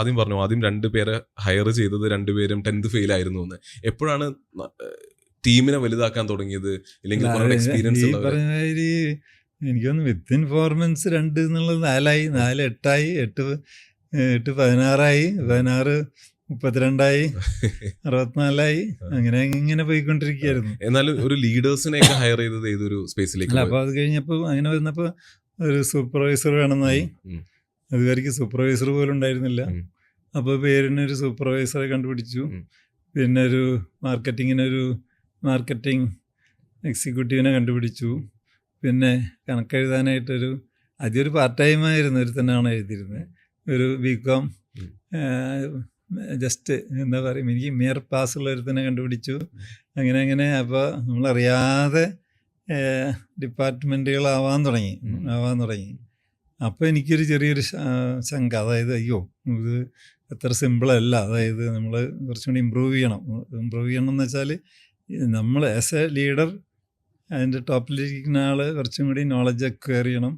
ആദ്യം പറഞ്ഞു ആദ്യം രണ്ട് പേരെ ഹയർ ചെയ്തത് രണ്ടുപേരും ടെൻത്ത് ഫെയിൽ ആയിരുന്നു എന്ന്. എപ്പോഴാണ് ടീമിനെ വലുതാക്കാൻ തുടങ്ങിയത്? ഇല്ലെങ്കിൽ എക്സ്പീരിയൻസ് എനിക്ക് തോന്നുന്നു വിത്ത് ഇൻ എനിക്കൊന്ന് വിത്തിൻ ഫോർ മന്ത്സ് രണ്ട് എന്നുള്ളത് നാലായി. നാല് എട്ടായി എട്ട് എട്ട് പതിനാറായി പതിനാറ് മുപ്പത്തിരണ്ടായി അറുപത്തിനാലായി. അങ്ങനെ ഇങ്ങനെ പോയിക്കൊണ്ടിരിക്കുകയായിരുന്നു. എന്നാലും ഒരു ലീഡേഴ്സിനെയൊക്കെ ഹയർ ചെയ്തത് ഏതൊരു സ്പേസിലേക്ക് അപ്പൊ അപ്പോൾ അത് കഴിഞ്ഞപ്പോൾ അങ്ങനെ വരുന്നപ്പോൾ ഒരു സൂപ്പർവൈസർ വേണമെന്നായി. ഉം. സൂപ്പർവൈസർ പോലും ഉണ്ടായിരുന്നില്ല. അപ്പോൾ പേരിനൊരു സൂപ്പർവൈസറെ കണ്ടുപിടിച്ചു. പിന്നെ ഒരു മാർക്കറ്റിങ്ങിനൊരു മാർക്കറ്റിംഗ് എക്സിക്യൂട്ടീവിനെ കണ്ടുപിടിച്ചു. പിന്നെ കണക്കെഴുതാനായിട്ടൊരു ആദ്യം ഒരു പാർട്ട് ടൈം ആയിരുന്നു ഒരു തന്നെയാണ് എഴുതിയിരുന്നത്. ഒരു ബി കോം ജസ്റ്റ് എന്താ പറയുക എനിക്ക് മിയർ പാസ് ഒരു തന്നെ കണ്ടുപിടിച്ചു. അങ്ങനെ അങ്ങനെ അപ്പോൾ നമ്മളറിയാതെ ഡിപ്പാർട്ട്മെന്റുകളാവാൻ തുടങ്ങി. ആവാൻ തുടങ്ങി. അപ്പോൾ എനിക്കൊരു ചെറിയൊരു ശങ്ക. അതായത് അയ്യോ ഇത് അത്ര സിമ്പിളല്ല. അതായത് നമ്മൾ കുറച്ചും കൂടി ഇമ്പ്രൂവ് ചെയ്യണം. ഇമ്പ്രൂവ് ചെയ്യണം എന്ന് വെച്ചാൽ നമ്മൾ ആസ് എ ലീഡർ അതിന്റെ ടോപ്പിലിരിക്കുന്ന ആൾ കുറച്ചും കൂടി നോളജ് അക്വയർ ചെയ്യണം.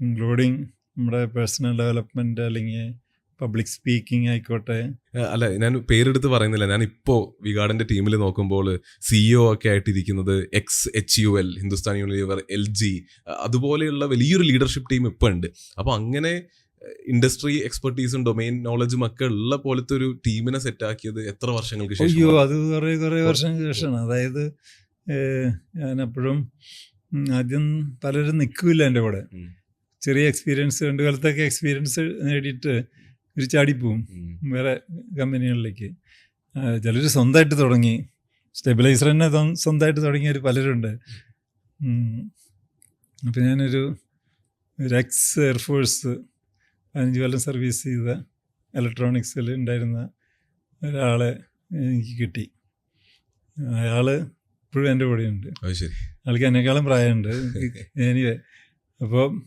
ഇൻക്ലൂഡിങ് നമ്മുടെ പേഴ്സണൽ ഡെവലപ്മെന്റ് അല്ലെങ്കിൽ പബ്ലിക് സ്പീക്കിംഗ് ആയിക്കോട്ടെ. അല്ല ഞാൻ പേരെടുത്ത് പറയുന്നില്ല. ഞാൻ ഇപ്പോ വിഗാർഡിന്റെ ടീമിൽ നോക്കുമ്പോൾ സിഇഒ ഒക്കെ ആയിട്ടിരിക്കുന്നത് ex H U L Hindustan Unilever L G അതുപോലെയുള്ള വലിയൊരു ലീഡർഷിപ്പ് ടീം ഇപ്പോൾ ഉണ്ട്. അപ്പോൾ അങ്ങനെ ഇൻഡസ്ട്രി എക്സ്പെർട്ടീസും ഡൊമൈൻ നോളജും ഒക്കെ ഉള്ള പോലത്തെ ഒരു ടീമിനെ സെറ്റ് ആക്കിയത് എത്ര വർഷങ്ങൾക്ക് അയ്യോ ശേഷം അത് കുറേ കുറേ വർഷങ്ങൾക്ക് ശേഷമാണ്. അതായത് ഞാൻ ഞാനപ്പോഴും ആദ്യം പലരും നിൽക്കില്ല എന്റെ കൂടെ. ചെറിയ എക്സ്പീരിയൻസ് രണ്ട് കാലത്തൊക്കെ എക്സ്പീരിയൻസ് നേടിയിട്ട് ഒരു ചാടിപ്പോവും വേറെ കമ്പനികളിലേക്ക്. ചിലർ സ്വന്തമായിട്ട് തുടങ്ങി. സ്റ്റെബിലൈസർ തന്നെ സ്വന്തമായിട്ട് തുടങ്ങിയവർ പലരുണ്ട്. അപ്പം ഞാനൊരു ഒരു എക്സ് എയർഫോഴ്സ് പതിനഞ്ച് കൊല്ലം സർവീസ് ചെയ്ത ഇലക്ട്രോണിക്സിൽ ഉണ്ടായിരുന്ന ഒരാളെ എനിക്ക് കിട്ടി. അയാൾ ഇപ്പോഴും എന്റെ കൂടെയുണ്ട്. ആൾക്ക് എന്നെക്കാളും പ്രായമുണ്ട്. എനിവേ അപ്പോൾ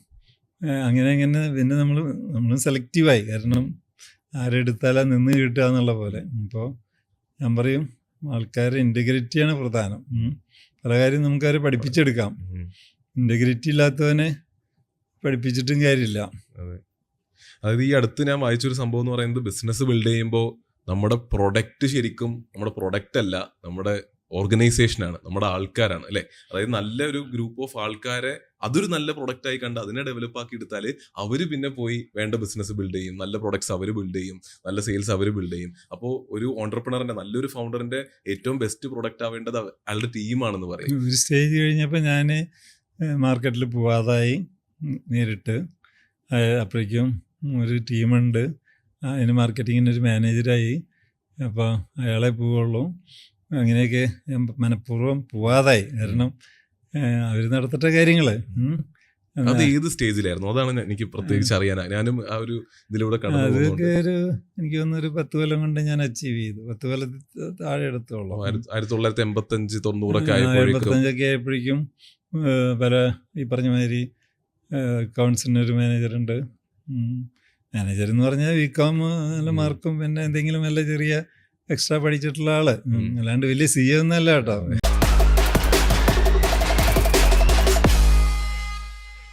അങ്ങനെ അങ്ങനെ പിന്നെ നമ്മൾ നമ്മൾ സെലക്റ്റീവായി കാരണം ആരെടുത്താലാ നിന്ന് കിട്ടുക എന്നുള്ള പോലെ. അപ്പോൾ ഞാൻ പറയും ആൾക്കാരുടെ ഇന്റഗ്രിറ്റിയാണ് പ്രധാനം. പല കാര്യം നമുക്കവരെ പഠിപ്പിച്ചെടുക്കാം. ഇന്റഗ്രിറ്റി ഇല്ലാത്തവനെ പഠിപ്പിച്ചിട്ടും കാര്യമില്ല. അതെ. അതായത് ഈ അടുത്ത് ഞാൻ വായിച്ചൊരു സംഭവം എന്ന് പറയുന്നത് ബിസിനസ് ബിൽഡ് ചെയ്യുമ്പോൾ നമ്മുടെ പ്രൊഡക്റ്റ് ശരിക്കും നമ്മുടെ പ്രൊഡക്റ്റ് അല്ല നമ്മുടെ ഓർഗനൈസേഷനാണ് നമ്മുടെ ആൾക്കാരാണ് അല്ലേ? അതായത് നല്ലൊരു ഗ്രൂപ്പ് ഓഫ് ആൾക്കാരെ അതൊരു നല്ല പ്രൊഡക്റ്റ് ആയി കണ്ട് അതിനെ ഡെവലപ്പ് ആക്കി എടുത്താൽ അവർ പിന്നെ പോയി വേണ്ട ബിസിനസ് ബിൽഡ് ചെയ്യും. നല്ല പ്രൊഡക്ട്സ് അവർ ബിൽഡ് ചെയ്യും. നല്ല സെയിൽസ് അവർ ബിൽഡ് ചെയ്യും. അപ്പോൾ ഒരു ഓണ്ടർപ്രണറിന്റെ നല്ലൊരു ഫൗണ്ടറിന്റെ ഏറ്റവും ബെസ്റ്റ് പ്രൊഡക്റ്റ് ആവേണ്ടത് അയാളുടെ ടീമാണെന്ന് പറയും. ഒരു സ്റ്റേജ് കഴിഞ്ഞപ്പോൾ ഞാൻ മാർക്കറ്റിൽ പോവാതായി. നേരിട്ട്. അപ്പോഴേക്കും ഒരു ടീമുണ്ട് അതിന് മാർക്കറ്റിങ്ങിന് ഒരു മാനേജരായി അപ്പോൾ അയാളെ പോവുള്ളൂ. അങ്ങനെയൊക്കെ ഞാൻ മനഃപൂർവം പോവാതായി. കാരണം അവർ നടത്തട്ടെ കാര്യങ്ങൾ അത് ഏത് സ്റ്റേജിലായിരുന്നു? അതാണ് എനിക്ക് പ്രത്യേകിച്ച് അറിയാനാ. ഞാനും ആ ഒരു ഇതിലൂടെ അതൊക്കെ ഒരു എനിക്ക് തോന്നുന്നു ഒരു പത്ത് കൊല്ലം കൊണ്ട് ഞാൻ അച്ചീവ് ചെയ്തു. പത്ത് കൊല്ലത്തിൽ താഴെ എടുത്തോളൂ. ആയിരത്തി തൊള്ളായിരത്തി എൺപത്തി അഞ്ച് തൊണ്ണൂറൊക്കെ എൺപത്തഞ്ചൊക്കെ ആയപ്പോഴേക്കും. പല ഈ പറഞ്ഞ മാതിരി അക്കൗണ്ട്സിന് ഒരു മാനേജറുണ്ട്. മാനേജർ എന്ന് പറഞ്ഞാൽ വികോം നല്ല മാർക്കും പിന്നെ എന്തെങ്കിലും നല്ല ചെറിയ എക്സ്ട്രാ പഠിച്ചിട്ടുള്ള ആൾ. അല്ലാണ്ട് വലിയ സി ഒന്നല്ല കേട്ടോ.